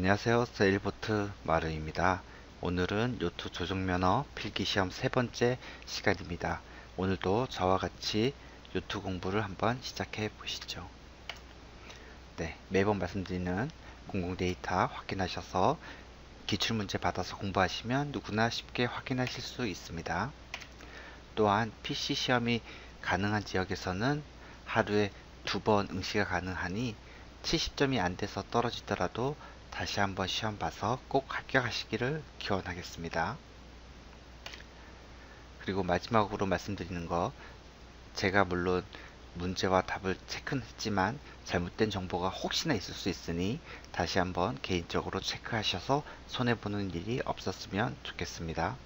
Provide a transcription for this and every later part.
안녕하세요. 세일보트 마르입니다. 오늘은 요트 조종면허 필기시험 세 번째 시간입니다. 오늘도 저와 같이 요트 공부를 한번 시작해 보시죠. 네, 매번 말씀드리는 공공 데이터 확인하셔서 기출문제 받아서 공부하시면 누구나 쉽게 확인하실 수 있습니다. 또한 PC 시험이 가능한 지역에서는 하루에 두 번 응시가 가능하니 70점이 안 돼서 떨어지더라도 다시 한번 시험 봐서 꼭 합격하시기를 기원하겠습니다. 그리고 마지막으로 말씀드리는 거 제가 물론 문제와 답을 체크는 했지만 잘못된 정보가 혹시나 있을 수 있으니 다시 한번 개인적으로 체크하셔서 손해보는 일이 없었으면 좋겠습니다.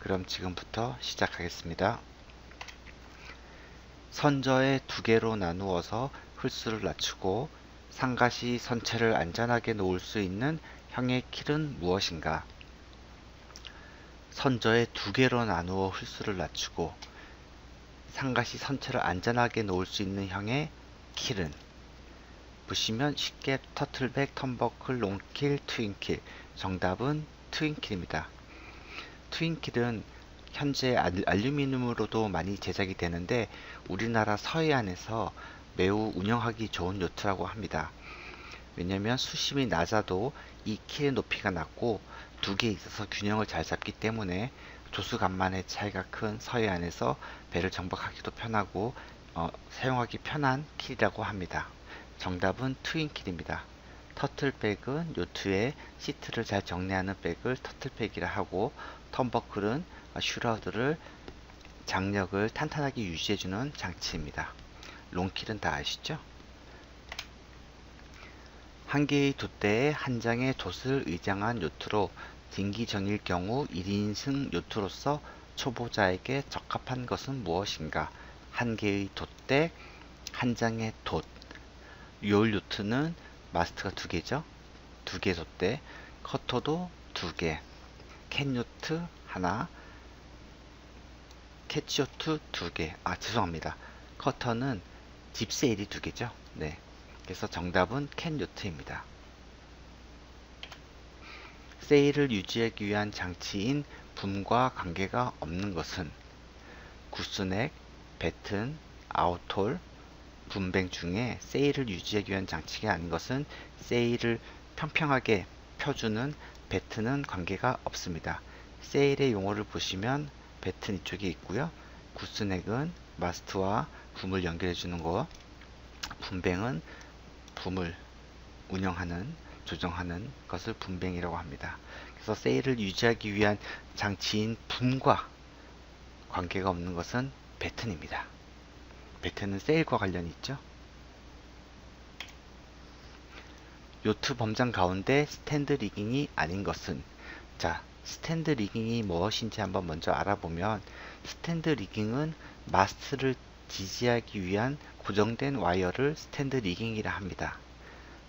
그럼 지금부터 시작하겠습니다. 선저에 두 개로 나누어서 홀수를 낮추고 상가시 선체를 안전하게 놓을 수 있는 형의 킬은 무엇인가? 선저에 두 개로 나누어 홀수를 낮추고 상가시 선체를 안전하게 놓을 수 있는 형의 킬은 보시면 쉽게 터틀백, 턴버클, 롱킬, 트윈킬 정답은 트윈킬입니다. 트윈킬은 현재 알루미늄으로도 많이 제작이 되는데 우리나라 서해안에서 매우 운영하기 좋은 요트라고 합니다. 왜냐면 수심이 낮아도 이 킬의 높이가 낮고 두 개 있어서 균형을 잘 잡기 때문에 조수 간만의 차이가 큰 서해안에서 배를 정박하기도 편하고 어, 사용하기 편한 킬이라고 합니다. 정답은 트윈킬입니다. 터틀백은 요트에 시트를 잘 정리하는 백을 터틀백이라 하고 턴버클은 슈라우드를 장력을 탄탄하게 유지해주는 장치입니다. 롱킬은 다 아시죠? 한 개의 돛대에 한 장의 돛을 의장한 요트로 딩기정일 경우 1인승 요트로서 초보자에게 적합한 것은 무엇인가? 한 개의 돛대, 한 장의 돛. 요일 요트는 마스트가 두 개죠? 두 개 돛대. 커터도 두 개. 캔 요트 하나. 캐치 요트 두 개. 아, 죄송합니다. 커터는 집세일이 두 개죠? 네. 그래서 정답은 캔 요트입니다. 세일을 유지하기 위한 장치인 붐과 관계가 없는 것은 구스넥, 배튼, 아웃홀, 분뱅 중에 세일을 유지하기 위한 장치가 아닌 것은 세일을 평평하게 펴주는 배트는 관계가 없습니다. 세일의 용어를 보시면 배튼 이쪽에 있고요. 구스넥은 마스트와 붐을 연결해 주는 거, 분뱅은 붐을 운영하는 조정하는 것을 분뱅이라고 합니다. 그래서 세일을 유지하기 위한 장치인 붐과 관계가 없는 것은 배튼입니다. 배튼은 세일과 관련이 있죠. 요트 범장 가운데 스탠드 리깅이 아닌 것은 자 스탠드 리깅이 무엇인지 한번 먼저 알아보면 스탠드 리깅은 마스트를 지지하기 위한 고정된 와이어를 스탠드 리깅이라 합니다.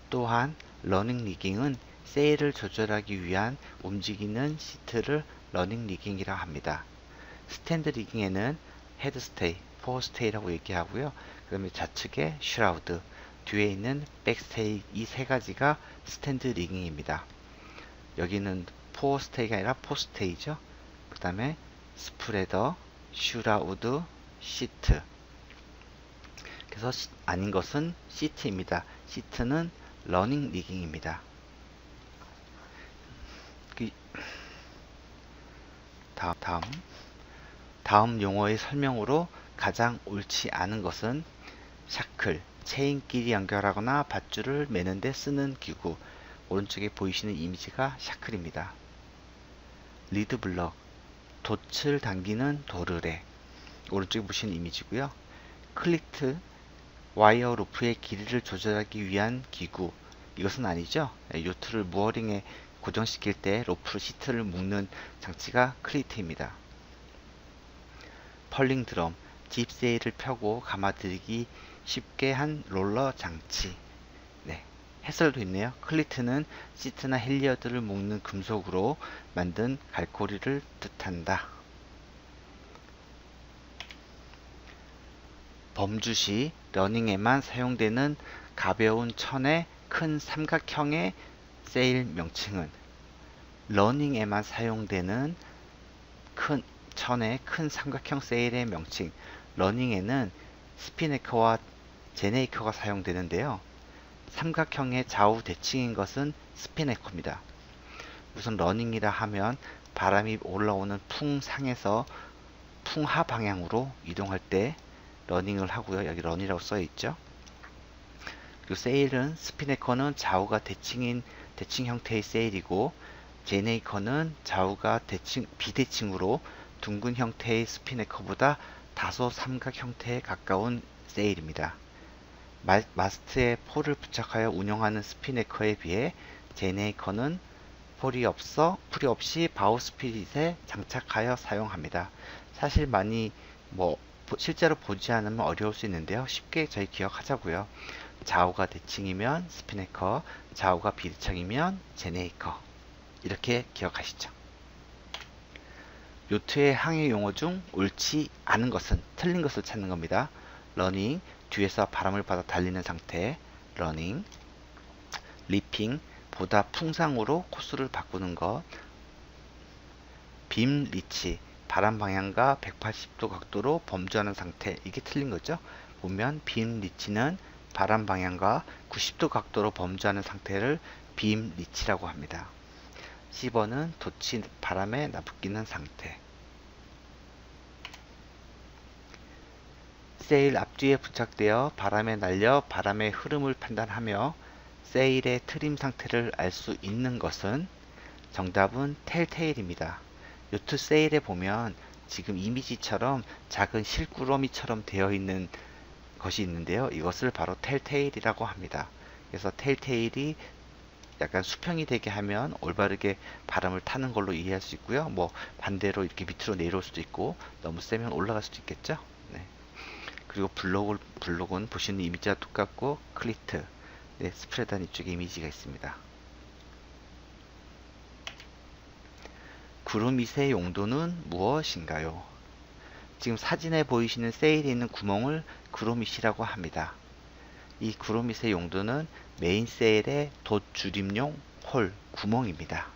또한 러닝 리깅은 세일을 조절하기 위한 움직이는 시트를 러닝 리깅이라 합니다. 스탠드 리깅에는 헤드 스테이, 포스테이라고 얘기하고요. 그 다음에 좌측에 슈라우드, 뒤에 있는 백 스테이 이 세 가지가 스탠드 리깅입니다. 여기는 포스테이가 아니라 포 스테이죠. 그 다음에 스프레더, 슈라우드, 시트. 그래서 시, 아닌 것은 시트입니다. 시트는 러닝 리깅입니다. 그, 다음, 다음 다음 용어의 설명으로 가장 옳지 않은 것은 샤클, 체인끼리 연결하거나 밧줄을 매는데 쓰는 기구 오른쪽에 보이시는 이미지가 샤클입니다. 리드 블럭, 돛을 당기는 도르래 오른쪽에 보시는 이미지고요. 클리트, 와이어 로프의 길이를 조절하기 위한 기구. 이것은 아니죠? 네, 요트를 무어링에 고정시킬 때 로프 시트를 묶는 장치가 클리트입니다. 펄링 드럼 집 세일을 펴고 감아들이기 쉽게 한 롤러 장치. 네, 해설도 있네요. 클리트는 시트나 헬리어드를 묶는 금속으로 만든 갈고리를 뜻한다 범주시 러닝에만 사용되는 가벼운 천의 큰 삼각형의 세일 명칭은 러닝에만 사용되는 큰 천의 큰 삼각형 세일의 명칭 러닝에는 스피네커와 제네이커가 사용되는데요. 삼각형의 좌우 대칭인 것은 스피네커입니다. 우선 러닝이라 하면 바람이 올라오는 풍상에서 풍하 방향으로 이동할 때 러닝을 하고요. 여기 런이라고 써 있죠. 그리고 세일은 스피네커는 좌우가 대칭인 대칭 형태의 세일이고 제네이커는 좌우가 대칭 비대칭으로 둥근 형태의 스피네커보다 다소 삼각 형태에 가까운 세일입니다. 마, 마스트에 폴을 부착하여 운영하는 스피네커에 비해 제네이커는 폴이 없어 풀이 없이 바우스피릿에 장착하여 사용합니다. 사실 많이 뭐 실제로 보지 않으면 어려울 수 있는데요. 쉽게 저희 기억하자고요. 좌우가 대칭이면 스피네커, 좌우가 비대칭이면 제네이커 이렇게 기억하시죠. 요트의 항해 용어 중 옳지 않은 것은 틀린 것을 찾는 겁니다. 러닝, 뒤에서 바람을 받아 달리는 상태, 러닝, 리핑, 보다 풍상으로 코스를 바꾸는 것, 빔 리치, 바람 방향과 180도 각도로 범주하는 상태, 이게 틀린 거죠. 보면 빔 리치는 바람 방향과 90도 각도로 범주하는 상태를 빔 리치라고 합니다. 10번은 도치 바람에 나붙기는 상태. 세일 앞뒤에 부착되어 바람에 날려 바람의 흐름을 판단하며 세일의 트림 상태를 알 수 있는 것은 정답은 텔테일입니다. 요트 세일에 보면 지금 이미지처럼 작은 실구러미처럼 되어 있는 것이 있는데요. 이것을 바로 텔테일이라고 합니다. 그래서 텔테일이 약간 수평이 되게 하면 올바르게 바람을 타는 걸로 이해할 수 있고요. 뭐 반대로 이렇게 밑으로 내려올 수도 있고 너무 세면 올라갈 수도 있겠죠. 네. 그리고 블록을, 블록은 보시는 이미지와 똑같고 클리트, 네, 스프레단 이쪽에 이미지가 있습니다. 구름이의 용도는 무엇인가요? 지금 사진에 보이시는 세일에 있는 구멍을 구름이시라고 합니다. 이 구름이의 용도는 메인 세일의 돛 줄임용 홀 구멍입니다.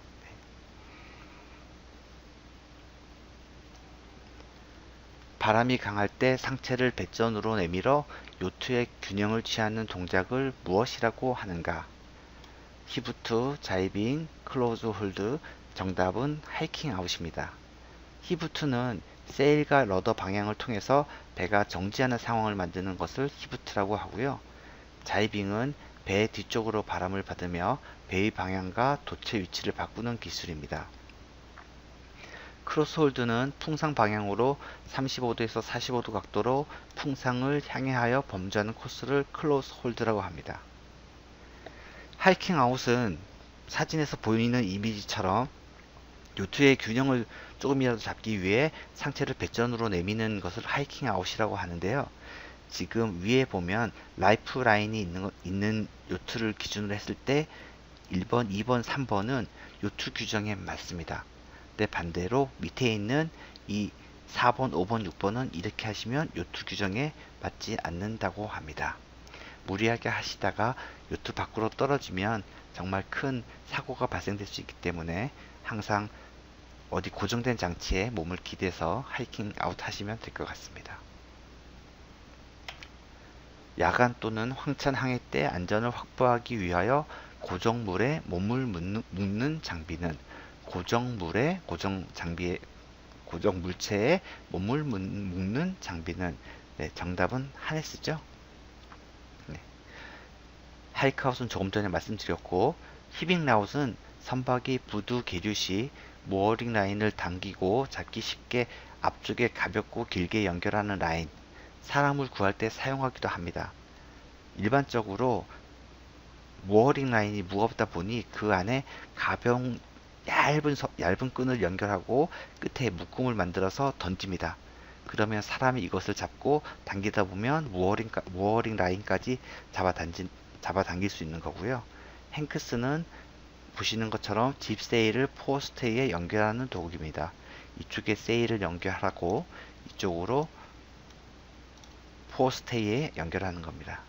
바람이 강할 때 상체를 배전으로 내밀어 요트의 균형을 취하는 동작을 무엇이라고 하는가? 히브투, 자이빙, 클로즈 홀드, 정답은 하이킹 아웃입니다. 히브투는 세일과 러더 방향을 통해서 배가 정지하는 상황을 만드는 것을 히브트라고 하고요. 자이빙은 배 뒤쪽으로 바람을 받으며 배의 방향과 도체 위치를 바꾸는 기술입니다. 크로스홀드는 풍상 방향으로 35도에서 45도 각도로 풍상을 향해하여 범주하는 코스를 클로스 홀드라고 합니다. 하이킹 아웃은 사진에서 보이는 이미지처럼 요트의 균형을 조금이라도 잡기 위해 상체를 배전으로 내미는 것을 하이킹 아웃이라고 하는데요. 지금 위에 보면 라이프 라인이 있는, 있는 요트를 기준으로 했을 때 1번, 2번, 3번은 요트 규정에 맞습니다. 근데 반대로 밑에 있는 이 4번, 5번, 6번은 이렇게 하시면 요트 규정에 맞지 않는다고 합니다. 무리하게 하시다가 요트 밖으로 떨어지면 정말 큰 사고가 발생될 수 있기 때문에 항상 어디 고정된 장치에 몸을 기대서 하이킹 아웃 하시면 될 것 같습니다. 야간 또는 황천 항해 때 안전을 확보하기 위하여 고정물에 몸을 묶는, 묶는 장비는 고정물에 고정 장비에 고정 물체에 몸을 묶는 장비는 네, 정답은 하네스죠. 네. 하이크아웃은 조금 전에 말씀드렸고 히빙라웃은 선박이 부두 계류 시 모어링 라인을 당기고 잡기 쉽게 앞쪽에 가볍고 길게 연결하는 라인 사람을 구할 때 사용하기도 합니다. 일반적으로 모어링 라인이 무겁다 보니 그 안에 가벼운 얇은, 서, 얇은 끈을 연결하고 끝에 묶음을 만들어서 던집니다. 그러면 사람이 이것을 잡고 당기다 보면 무어링, 무어링 라인까지 잡아당길 수 있는 거고요. 행크스는 보시는 것처럼 집 세일을 포스테이에 연결하는 도구입니다. 이쪽에 세일을 연결하고 이쪽으로 포스테이에 연결하는 겁니다.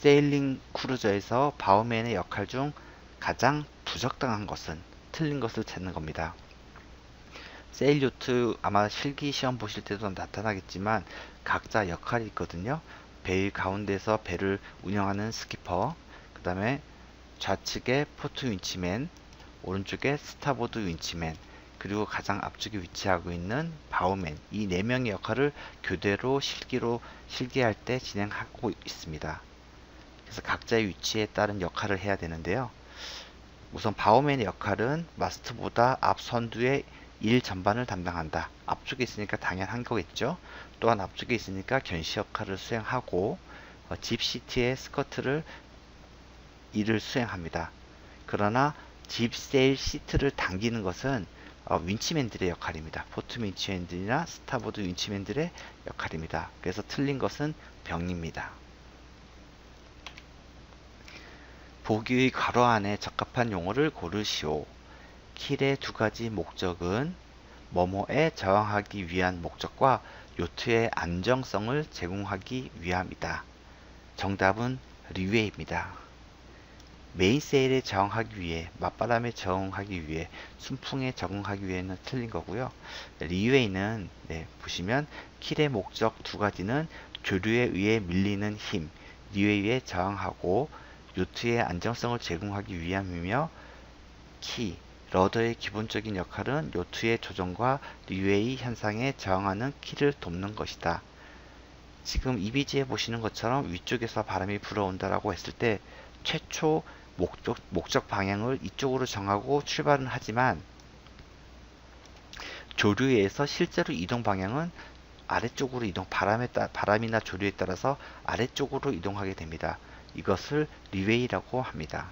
세일링 크루저에서 바우맨의 역할 중 가장 부적당한 것은 틀린 것을 찾는 겁니다. 세일 요트 아마 실기 시험 보실 때도 나타나겠지만 각자 역할이 있거든요. 배 가운데서 배를 운영하는 스키퍼, 그 다음에 좌측에 포트 윈치맨, 오른쪽에 스타보드 윈치맨, 그리고 가장 앞쪽에 위치하고 있는 바우맨 이 네 명의 역할을 교대로 실기로 실기할 때 진행하고 있습니다. 그래서 각자의 위치에 따른 역할을 해야 되는데요. 우선 바우맨의 역할은 마스트보다 앞 선두의 일 전반을 담당한다. 앞쪽에 있으니까 당연한 거겠죠. 또한 앞쪽에 있으니까 견시 역할을 수행하고 어, 집 시트의 스커트를 일을 수행합니다. 그러나 집 세일 시트를 당기는 것은 어, 윈치맨들의 역할입니다. 포트 윈치맨들이나 스타보드 윈치맨들의 역할입니다. 그래서 틀린 것은 병입니다. 보기의 괄호 안에 적합한 용어를 고르시오. 킬의 두 가지 목적은 뭐뭐에 저항하기 위한 목적과 요트의 안정성을 제공하기 위함이다. 정답은 리웨이입니다. 메인 세일에 저항하기 위해, 맞바람에 저항하기 위해, 순풍에 적응하기 위해는 틀린 거고요. 리웨이는 네, 보시면 킬의 목적 두 가지는 조류에 의해 밀리는 힘, 리웨이에 저항하고 요트의 안정성을 제공하기 위함이며 키, 러더의 기본적인 역할은 요트의 조정과 리웨이 현상에 저항하는 키를 돕는 것이다. 지금 이미지에 보시는 것처럼 위쪽에서 바람이 불어온다라고 했을 때 최초 목적, 목적 방향을 이쪽으로 정하고 출발은 하지만 조류에서 실제로 이동 방향은 아래쪽으로 이동 바람에 따, 바람이나 조류에 따라서 아래쪽으로 이동하게 됩니다. 이것을 리웨이라고 합니다.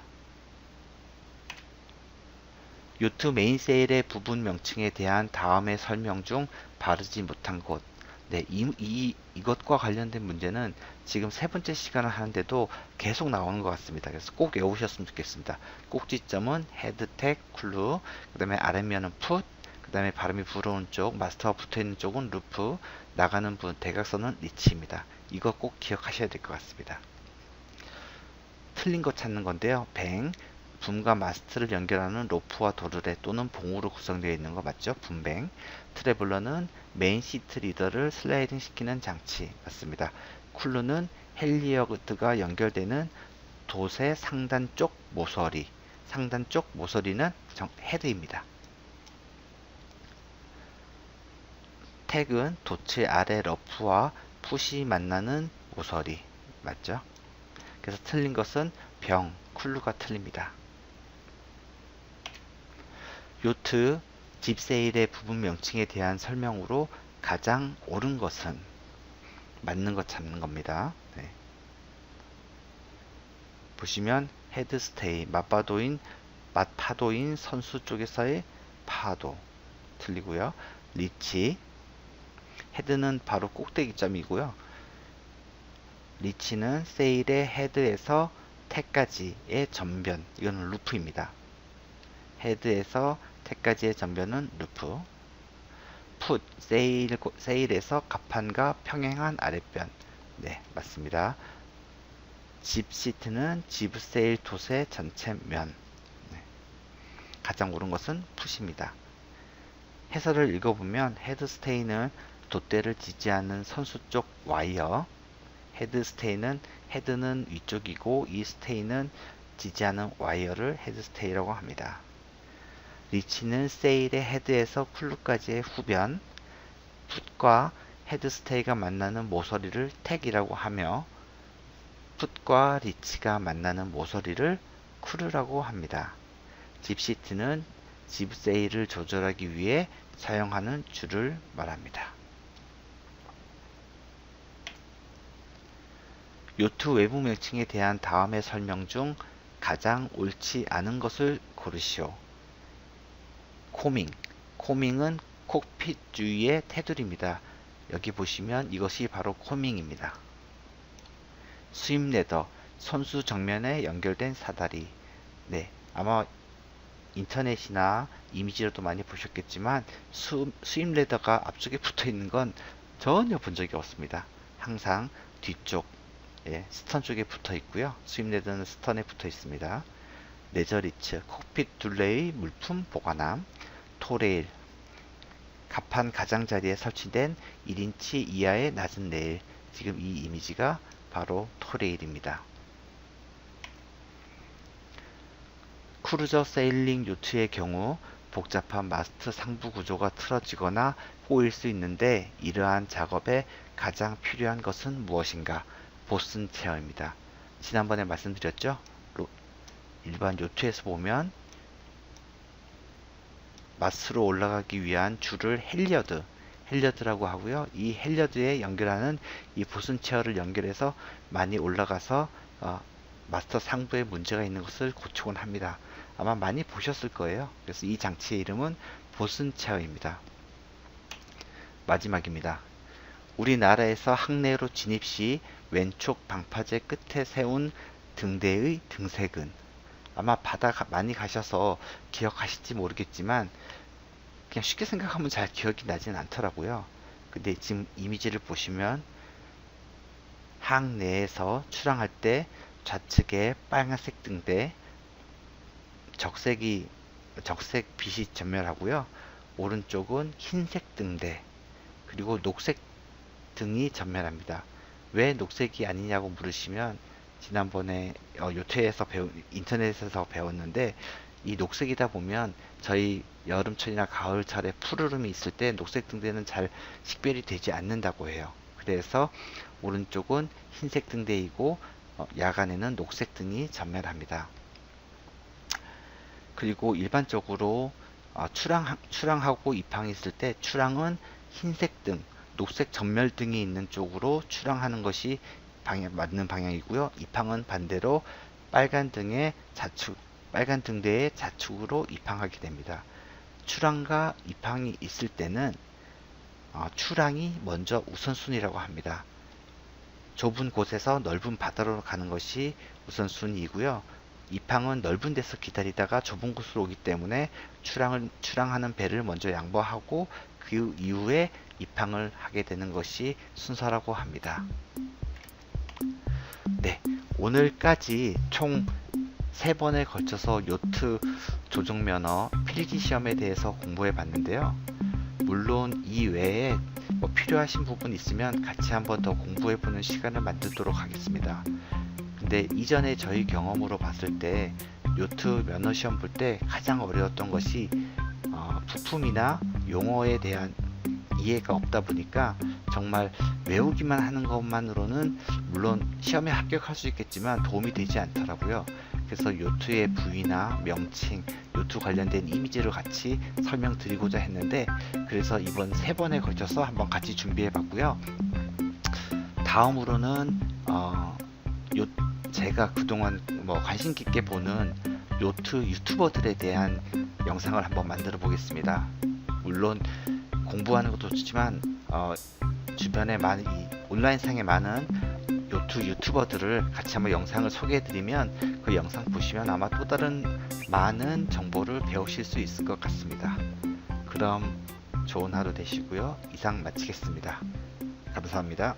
요트 메인 세일의 부분 명칭에 대한 다음의 설명 중 바르지 못한 곳. 네, 이, 이, 이것과 관련된 문제는 지금 세 번째 시간을 하는데도 계속 나오는 것 같습니다. 그래서 꼭 외우셨으면 좋겠습니다. 꼭지점은 헤드텍, 쿨루, 그 다음에 아랫면은 풋, 그 다음에 발음이 불어온 쪽, 마스터가 붙어 있는 쪽은 루프, 나가는 분, 대각선은 리치입니다. 이거 꼭 기억하셔야 될 것 같습니다. 틀린 거 찾는 건데요. 뱅, 붐과 마스트를 연결하는 로프와 도르래 또는 봉으로 구성되어 있는 거 맞죠? 붐뱅. 트래블러는 메인 시트 리더를 슬라이딩 시키는 장치 맞습니다. 쿨루는 헬리어드가 연결되는 돛의 상단 쪽 모서리. 상단 쪽 모서리는 헤드입니다. 택은 도체 아래 러프와 풋이 만나는 모서리 맞죠? 그래서 틀린 것은 병, 쿨루가 틀립니다. 요트 집세일의 부분 명칭에 대한 설명으로 가장 옳은 것은 맞는 것 잡는 겁니다. 네. 보시면 헤드스테이 맞파도인 맞파도인 선수 쪽에서의 파도 틀리고요. 리치 헤드는 바로 꼭대기점이고요. 리치는 세일의 헤드에서 태까지의 전변 이거는 루프입니다. 헤드에서 태까지의 전변은 루프. 풋 세일, 세일에서 갑판과 평행한 아랫변. 네 맞습니다. 집 시트는 지브 세일 돛의 전체 면. 네. 가장 옳은 것은 풋입니다. 해설을 읽어보면 헤드 스테이는 돛대를 지지하는 선수 쪽 와이어 헤드 스테이는 헤드는 위쪽이고 이 스테이는 지지하는 와이어를 헤드 스테이라고 합니다. 리치는 세일의 헤드에서 쿨루까지의 후변, 풋과 헤드 스테이가 만나는 모서리를 택이라고 하며 풋과 리치가 만나는 모서리를 쿨루라고 합니다. 집시트는 집 세일을 조절하기 위해 사용하는 줄을 말합니다. 요트 외부 명칭에 대한 다음의 설명 중 가장 옳지 않은 것을 고르시오. 코밍. 코밍은 콕핏 주위의 테두리입니다. 여기 보시면 이것이 바로 코밍입니다. 스임 레더. 선수 정면에 연결된 사다리. 네. 아마 인터넷이나 이미지로도 많이 보셨겠지만 수, 스임 레더가 앞쪽에 붙어 있는 건 전혀 본 적이 없습니다. 항상 뒤쪽 예, 스턴 쪽에 붙어 있고요. 수입레드는 스턴에 붙어 있습니다. 레저리츠, 콕핏 둘레의 물품 보관함, 토레일, 갑판 가장자리에 설치된 1인치 이하의 낮은 레일. 지금 이 이미지가 바로 토레일입니다. 크루저 세일링 요트의 경우 복잡한 마스트 상부 구조가 틀어지거나 꼬일 수 있는데 이러한 작업에 가장 필요한 것은 무엇인가? 보슨 체어입니다. 지난번에 말씀드렸죠? 로- 일반 요트에서 보면 마스로 올라가기 위한 줄을 헬리어드, 헬리어드라고 하고요. 이 헬리어드에 연결하는 이 보슨 체어를 연결해서 많이 올라가서 어, 마스터 상부에 문제가 있는 것을 고치곤 합니다. 아마 많이 보셨을 거예요. 그래서 이 장치의 이름은 보슨 체어입니다. 마지막입니다. 우리나라에서 항내로 진입 시 왼쪽 방파제 끝에 세운 등대의 등색은 아마 바다 가- 많이 가셔서 기억하실지 모르겠지만 그냥 쉽게 생각하면 잘 기억이 나진 않더라고요. 근데 지금 이미지를 보시면 항 내에서 출항할 때 좌측에 빨간색 등대 적색이 적색 빛이 전멸하고요. 오른쪽은 흰색 등대 그리고 녹색 등이 전멸합니다. 왜 녹색이 아니냐고 물으시면 지난번에 어, 요트에서 배우 인터넷에서 배웠는데 이 녹색이다 보면 저희 여름철이나 가을철에 푸르름이 있을 때 녹색 등대는 잘 식별이 되지 않는다고 해요. 그래서 오른쪽은 흰색 등대이고 어, 야간에는 녹색 등이 전멸합니다. 그리고 일반적으로 어, 출항, 출항하고 입항했을 때 출항은 흰색 등, 녹색 전멸 등이 있는 쪽으로 출항하는 것이 방향, 맞는 방향이고요. 입항은 반대로 빨간 등의 좌측, 빨간 등대의 좌측으로 입항하게 됩니다. 출항과 입항이 있을 때는 어, 출항이 먼저 우선순위라고 합니다. 좁은 곳에서 넓은 바다로 가는 것이 우선순위이고요. 입항은 넓은 데서 기다리다가 좁은 곳으로 오기 때문에 출항을, 출항하는 배를 먼저 양보하고 그 이후에 입항을 하게 되는 것이 순서라고 합니다. 네, 오늘까지 총세 번에 걸쳐서 요트 조종면허 필기 시험에 대해서 공부해 봤는데요. 물론 이 외에 뭐 필요하신 부분 있으면 같이 한번 더 공부해 보는 시간을 만들도록 하겠습니다. 근데 이전에 저희 경험으로 봤을 때 요트 면허 시험 볼 때 가장 어려웠던 것이 어, 부품이나 용어에 대한 이해가 없다 보니까 정말 외우기만 하는 것만으로는 물론 시험에 합격할 수 있겠지만 도움이 되지 않더라고요. 그래서 요트의 부위나 명칭, 요트 관련된 이미지를 같이 설명드리고자 했는데 그래서 이번 세 번에 걸쳐서 한번 같이 준비해 봤고요. 다음으로는 어, 요 제가 그동안 뭐 관심 깊게 보는 요트 유튜버들에 대한 영상을 한번 만들어 보겠습니다. 물론 공부하는 것도 좋지만 어, 주변에 많은 이 온라인상에 많은 요트 유튜버들을 같이 한번 영상을 소개해 드리면 그 영상 보시면 아마 또 다른 많은 정보를 배우실 수 있을 것 같습니다. 그럼 좋은 하루 되시고요. 이상 마치겠습니다. 감사합니다.